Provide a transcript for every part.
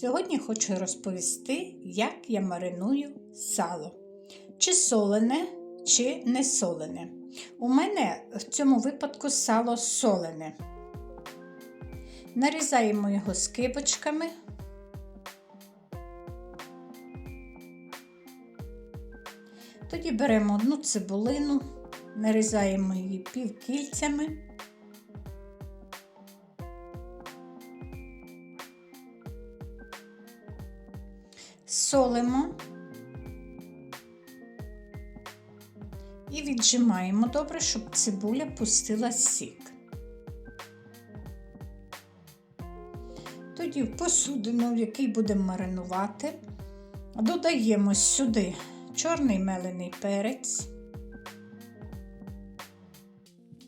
Сьогодні хочу розповісти, як я мариную сало. Чи солене, чи не солене. У мене в цьому випадку сало солене. Нарізаємо його скибочками. Тоді беремо одну цибулину, нарізаємо її півкільцями. Солимо і віджимаємо добре, щоб цибуля пустила сік. Тоді в посудину, в який будемо маринувати, додаємо сюди чорний мелений перець,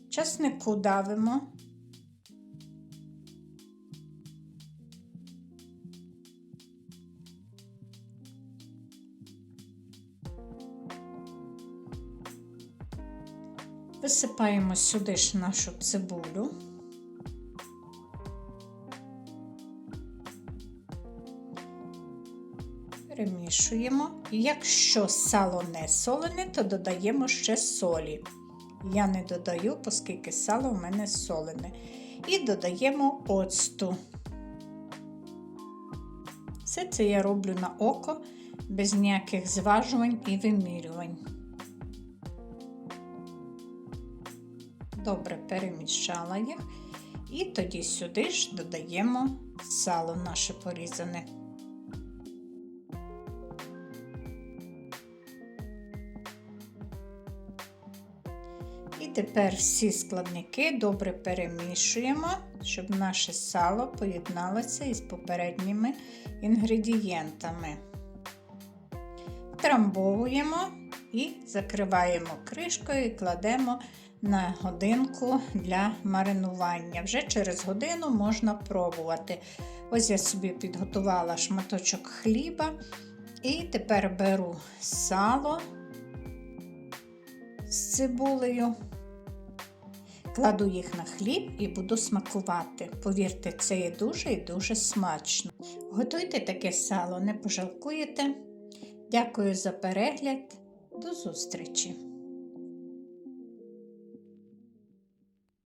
часнику давимо. Висипаємо сюди ж нашу цибулю. Перемішуємо. Якщо сало не солене, то додаємо ще солі. Я не додаю, оскільки сало в мене солене. І додаємо оцту. Все це я роблю на око, без ніяких зважувань і вимірювань. Добре перемішала їх. І тоді сюди ж додаємо сало наше порізане. І тепер всі складники добре перемішуємо, щоб наше сало поєдналося із попередніми інгредієнтами. Трамбовуємо і закриваємо кришкою і кладемо на годинку для маринування. Вже через годину можна пробувати. Ось я собі підготувала шматочок хліба, і тепер беру сало з цибулею, кладу їх на хліб і буду смакувати. Повірте, це є дуже і дуже смачно. Готуйте таке сало, не пожалкуєте. Дякую за перегляд. До зустрічі!